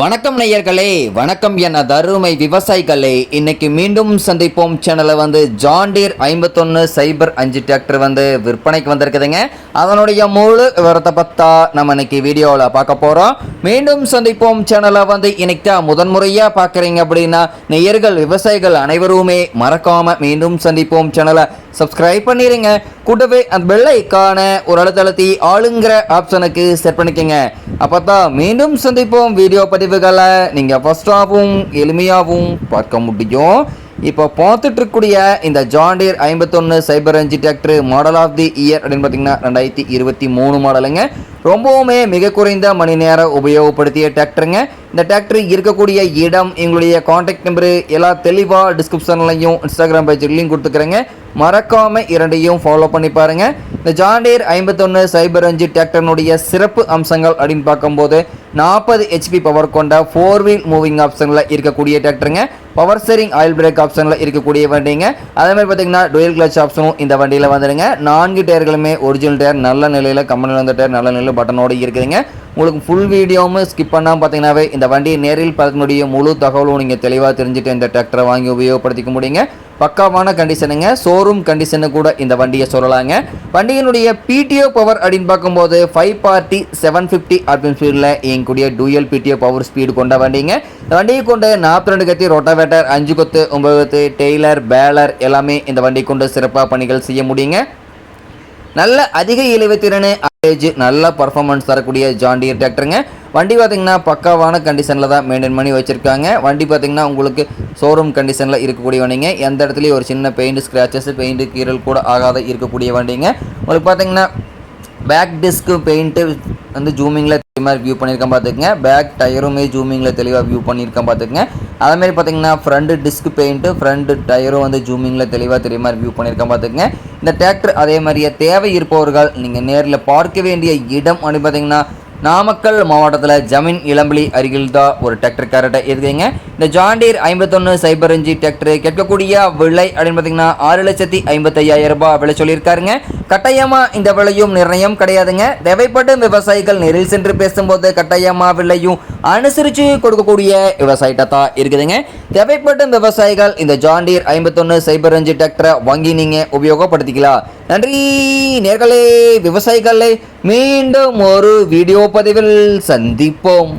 வணக்கம் நேயர்களே வணக்கம் என தருமை விவசாயிகளே. இன்னைக்கு மீண்டும் சந்திப்போம். சேனலை வந்து ஜாண்டீர் ஐம்பத்தொன்று சைபர் அஞ்சு டிராக்டர் வந்து விற்பனைக்கு வந்திருக்குதுங்க. அதனுடைய முழு விவரத்தை பத்தா நம்ம இன்னைக்கு வீடியோவில் பார்க்க போகிறோம் மீண்டும் சந்திப்போம். சேனலை வந்து இன்னைக்கு தான் முதன்முறையாக பார்க்குறீங்க அப்படின்னா நேயர்கள் விவசாயிகள் அனைவருமே மறக்காமல் மீண்டும் சந்திப்போம். சேனலை சப்ஸ்கிரைப் பண்ணிடுங்க கூட்டவே அந்த பெல் ஐக்கான ஒரு அழுத்தழுத்தி ஆளுங்கிற ஆப்ஷனுக்கு செட் பண்ணிக்கோங்க. அப்போ தான் மீண்டும் சந்திப்போம் வீடியோ பதிவுகளை நீங்கள் ஃபஸ்ட்டாகவும் எளிமையாகவும் பார்க்க முடியும். இப்போ பார்த்துட்டு இருக்கக்கூடிய இந்த ஜாண்டீர் ஐம்பத்தொன்று சைபர் அஞ்சு tractor model of the year அப்படின்னு பார்த்தீங்கன்னா ரெண்டாயிரத்தி இருபத்தி மூணு மாடலுங்க ரொம்பவுமே மிக குறைந்த மணி நேரம் உபயோகப்படுத்திய டிராக்டருங்க இந்த டிராக்டர் இருக்கக்கூடிய இடம் எங்களுடைய காண்டாக்ட் நம்பரு எல்லா தெளிவாக டிஸ்கிரிப்ஷன்லையும் இன்ஸ்டாகிராம் பேஜ்லையும் கொடுத்துக்கிறேங்க. மறக்காமல் இரண்டையும் ஃபாலோ பண்ணி பாருங்க. இந்த ஜாண்டியர் ஐம்பத்தொன்று சைபர் அஞ்சு டிராக்டர்னுடைய சிறப்பு அம்சங்கள் அப்படின்னு பார்க்கும்போது நாற்பது ஹெச்பி பவர் கொண்ட ஃபோர் வீல் மூவிங் ஆப்ஷனில் இருக்கக்கூடிய டிராக்டருங்க. பவர் ஸ்டேரிங் ஆயில் பிரேக் ஆப்ஷனில் இருக்கக்கூடிய வண்டிங்க. அதேமாதிரி பார்த்தீங்கன்னா டுவெல் கிளச் ஆப்ஷனும் இந்த வண்டியில் வந்துடுங்க நான்கு டயர்களுமே ஒரிஜினல் டயர் நல்ல நிலையில் கம்பெனியில் வந்த டயர் நல்ல நிலையில் பட்டனோடு இருக்குதுங்க. உங்களுக்கு ஃபுல் வீடியோவும் ஸ்கிப் பண்ணாமல் பார்த்தீங்கன்னாவே இந்த வண்டியை நேரில் பார்க்கக்கூடிய முழு தகவலும் நீங்கள் தெளிவாக தெரிஞ்சுட்டு இந்த டிராக்டரை வாங்கி உபயோகப்படுத்திக்க முடியுங்க. பக்காவான கண்டிஷனுங்க ஷோரூம் கண்டிஷனு கூட இந்த வண்டியை சொல்லலாங்க. வண்டியினுடைய பிடிஓ பவர் அப்படின்னு பார்க்கும்போது ஃபைவ் பார்ட்டி செவன் ஃபிஃப்டி அப்படின்னு ஸ்பீடில் இயங்கக்கூடிய டூயல் பிடிஓ பவர் ஸ்பீடு கொண்ட வண்டிங்க. இந்த வண்டியை கொண்டு நாற்பத்தி ரெண்டு கத்தி ரொட்டாவேட்டர் அஞ்சு கொத்து ஒன்பது கொத்து டெய்லர் பேலர் எல்லாமே இந்த வண்டி கொண்டு சிறப்பாக பணிகள் செய்ய முடியுங்க. நல்ல அதிக இழிவுத்திறனு ஆவரேஜ் நல்ல பர்ஃபார்மன்ஸ் தரக்கூடிய ஜாண்டியர் டிராக்டருங்க வண்டி பார்த்தீங்கன்னா பக்காவான கண்டிஷனில் தான் மெயின்டைன் பண்ணி வச்சுருக்காங்க. வண்டி பார்த்தீங்கன்னா உங்களுக்கு ஷோரூம் கண்டிஷனில் இருக்கக்கூடிய வண்டிங்க. எந்த இடத்துலையும் ஒரு சின்ன பெயிண்ட் ஸ்க்ராச்சஸ் பெயிண்ட் கீரல் கூட ஆகாத இருக்கக்கூடிய வண்டிங்க. உங்களுக்கு பார்த்தீங்கன்னா பேக் டிஸ்க்கு பெயிண்ட்டு வந்து ஜூமிங்கில் மாதிரி வியூ பண்ணியிருக்கேன் பார்த்துக்கங்க. பேக் டயருமே ஜூமிங்கில் தெளிவாக வியூ பண்ணியிருக்கேன் பார்த்துக்கங்க. அதேமாரி பார்த்தீங்கன்னா ஃப்ரண்ட் டிஸ்க் பெயிண்ட்டு ஃப்ரண்ட் டயரும் வந்து ஜூமிங்கில் தெளிவாக தெரிய மாதிரி வியூ பண்ணியிருக்கேன் பார்த்துக்கங்க. இந்த டிராக்டர் அதே மாதிரியே தேவை இருப்பவர்கள் நீங்கள் நேரில் பார்க்க வேண்டிய இடம் அப்படின்னு பார்த்தீங்கன்னா நாமக்கல் மாவட்டத்தில் ஜமீன் இளம்பலி அருகில் தான் ஒரு டிராக்டர் கேரட்டை இருக்குதுங்க இந்த ஜாண்டீர் ஐம்பத்தொன்று சைபர் அஞ்சு டிராக்டர் கேட்கக்கூடிய விலை அப்படின்னு பார்த்தீங்கன்னா ஆறு லட்சத்தி ஐம்பத்தையாயிரம் ரூபாய் விலை சொல்லியிருக்காருங்க. கட்டாயமாக இந்த விலையும் நிர்ணயம் கிடையாதுங்க. தேவைப்படும் விவசாயிகள் நேரில் சென்று பேசும்போது கட்டாயமாக விலையும் அனுசரித்து கொடுக்கக்கூடிய விவசாயிட்ட தான் இருக்குதுங்க. தேவைப்பட்ட விவசாயிகள் இந்த ஜாண்டீர் ஐம்பத்தொன்று சைபர் அஞ்சு டிராக்டரை வாங்கி நீங்கள் உபயோகப்படுத்திக்கலாம். நன்றி நேர்களே விவசாயிகளை. மீண்டும் ஒரு வீடியோ பதிவில் சந்திப்போம்.